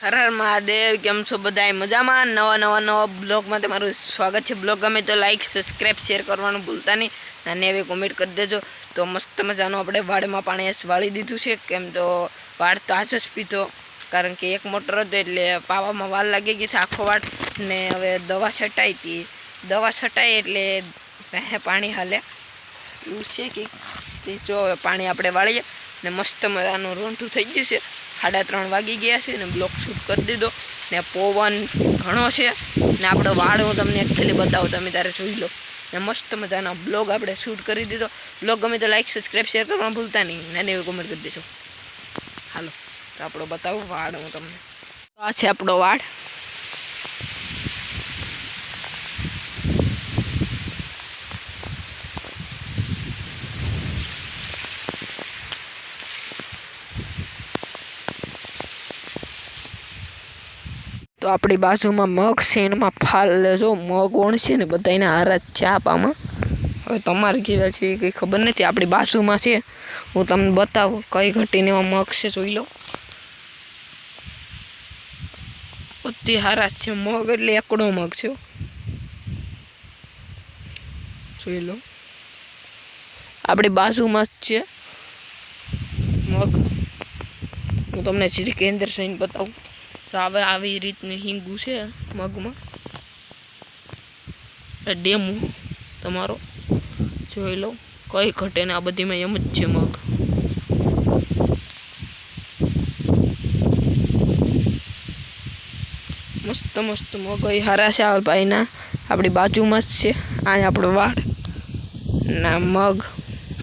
હર હર મહાદેવ, કેમ છો બધા મજામાં? નવા નવા નવા બ્લોગમાં તમારું સ્વાગત છે. બ્લોગ ગમે તો લાઇક સબસ્ક્રાઈબ શેર કરવાનું ભૂલતા નહીં. અને એવી કોમેન્ટ કરી દેજો. તો મસ્ત મજાનું આપણે વાડમાં પાણી વાળી દીધું છે. કેમ તો વાડ તો આજ જ પીધો. કારણ કે એક મોટર હતો એટલે પાવામાં વાર લાગી ગઈ છે આખો વાડ. ને હવે દવા છટાઈ હતી. દવા છટાઈ એટલે પાણી હાલે. એવું છે કે જો પાણી આપણે વાળીએ. ને મસ્ત મજાનું રોંઠું થઈ ગયું છે. સાડા ત્રણ વાગી ગયા છે ને બ્લોક શૂટ કરી દીધો. ને પવન ઘણો છે. ને આપણો વાળ હું તમને એકચ્યુઅલી બતાવું, તમે તારે જોઈ લો. ને મસ્ત મજાનો બ્લોગ આપણે શૂટ કરી દીધો. બ્લોગ ગમે તો લાઈક સબસ્ક્રાઈબ શેર કરવા ભૂલતા નહીં. ને એવી કોમેન્ટ કરી દેજો. હાલો, તો આપણો બતાવું વાળ હું તમને. આ છે આપણો વાળ. તો આપણી બાજુમાં મગ છે એમાં ફાલ લેજો. મગ ઓણ છે ને બધાને હારા ચાપામાં હવે તમારે કેવા છે એ કંઈ ખબર નથી. આપણી બાજુમાં છે. હું તમને બતાવું. કઈ ઘટીને એમાં મગ છે જોઈ લો. બધી હારા છે. મગ એટલે એકડો મગ છે જોઈ લો. આપણી બાજુમાં જ છે મગ. હું તમને શ્રી કેન્દ્ર સહીને બતાવું. તો હવે આવી રીતની હિંગું છે મગમાં. ડેમો તમારો જોઈ લો, કઈ ઘટે ને આ બધીમાં એમ જ છે મગ. મસ્ત મસ્ત મગ. હરા હારા છે આ ભાઈના આપણી બાજુમાં જ છે. આ આપણો વાડ. ના, મગ.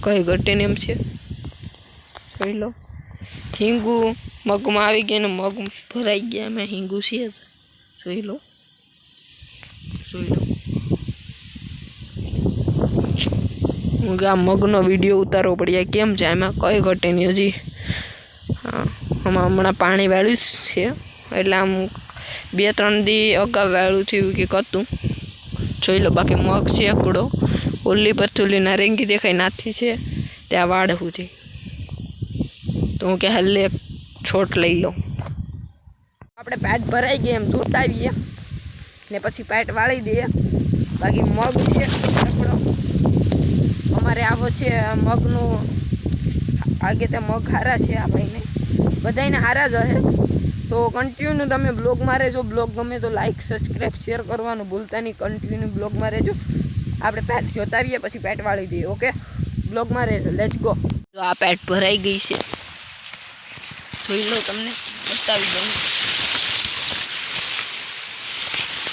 કઈ ઘટે ને એમ છે. જોઈ લો. હિંગુ મગમાં આવી ગયા ને મગ ભરાઈ ગયા. અમે હિંગુ છીએ જ. જોઈ લો. જોઈ લો. હું આ મગનો વીડિયો ઉતારવો પડ્યા. કેમ છે? એમાં કઈ ઘટે નહીં હજી. આમાં હમણાં પાણી વાળ્યું જ છે. એટલે આમ બે ત્રણ દી અગાઉ વાળું થયું કે હતું જોઈ લો, બાકી મગ છે એકડો ઓલી પર ચૂલી નારેંગી દેખાય, નાથી છે. ત્યાં વાળ સુધી તો હું કે હલ્લે એક છોટ લઈ લો આપણે પેટ ભરાઈ ગયા એમ જોતા આવીએ ને પછી પેટ વાળી દઈએ. બાકી મગ છે આપણો અમારે આવો છે મગનું આગે તે મગ હારા છે આ ભાઈને. બધાને હારા જ હશે તો કન્ટિન્યુ તમે બ્લોગ મારે જો બ્લોગ ગમે તો લાઈક સબસ્ક્રાઈબ શેર કરવાનું ભૂલતા નહીં. કન્ટિન્યુ બ્લોગ મારે જો આપણે પેટ જોતા આવીએ પછી પેટ વાળી દઈએ ઓકે બ્લોગમાં રહેજો. લેટ્સ ગો તો આ પેટ ભરાઈ ગઈ છે. જોઈ લો તમને, બતાવી દઉં.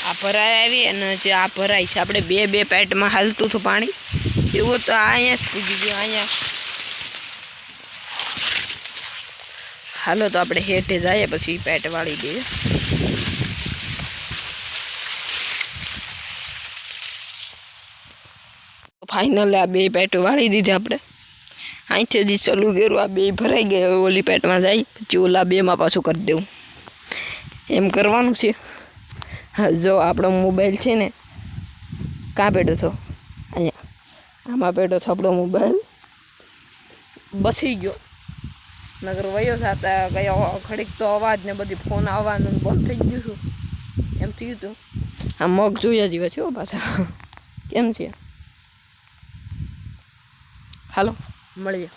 આ ભરાઈ આવી અને જે આ ભરાય છે, આપણે બે બે પેટમાં હાલતું હતું પાણી. એવું તો આ અહીંયા જ પૂગી ગયું, અહીંયા. હાલો તો આપણે હેઠે જઈએ, પછી પેટ વાળી દઈએ. ફાઇનલ આ બે પેટ વાળી દીધી આપણે. અહીંથી હજી ચાલુ કર્યું આ બે ભરાઈ ગયા ઓલી પેટમાં જાય, પછી ઓલા બેમાં પાછું કરી દેવું. એમ કરવાનું છે. જો આપણો મોબાઈલ છે ને, કાં પેટો છો અહીંયા. આમાં પેટો છો આપણો મોબાઈલ. બસી ગયો. નગર વયો થતા કયો ખડીક તો અવાજ ને બધી ફોન આવવાનું બંધ થઈ ગયું છું એમ થયું હતું. આ મગ જોયા જેવા છે પાછા. કેમ છે? હાલો. મળીએ.